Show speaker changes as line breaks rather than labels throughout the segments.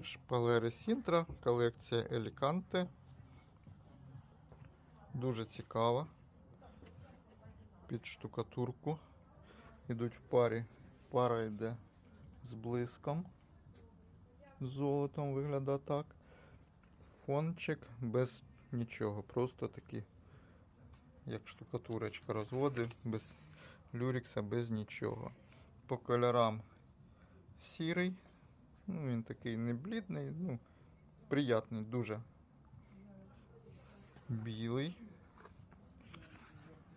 Шпалери Сінтра, колекція Еліканте. Дуже цікава. Під штукатурку. Ідуть в парі. Пара йде з блиском. З золотом виглядає так. Фончик без нічого. Просто такі, як штукатурочка розводи, без люрікса, без нічого. По кольорам сірий. Ну, він такий не блідний, ну, приятний дуже. Білий.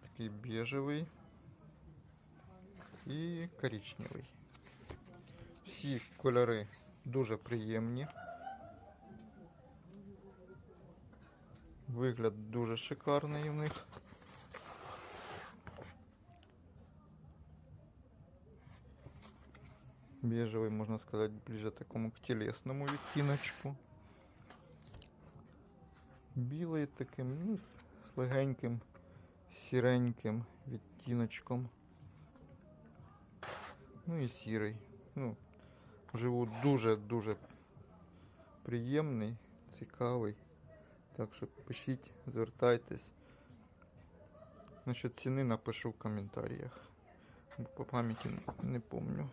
Такий біжевий. І коричневий. Всі кольори дуже приємні. Вигляд дуже шикарний у них. Бежевый, можно сказать, ближе такому к телесному відтіночку. Білий таким, ну, з, легеньким сіреньким відтіночком. Ну і сірий. Ну, живу дуже-дуже приємний, цікавий. Так що пишіть, звертайтесь. Насчет ціни напишу в коментарях. По пам'яті не помню.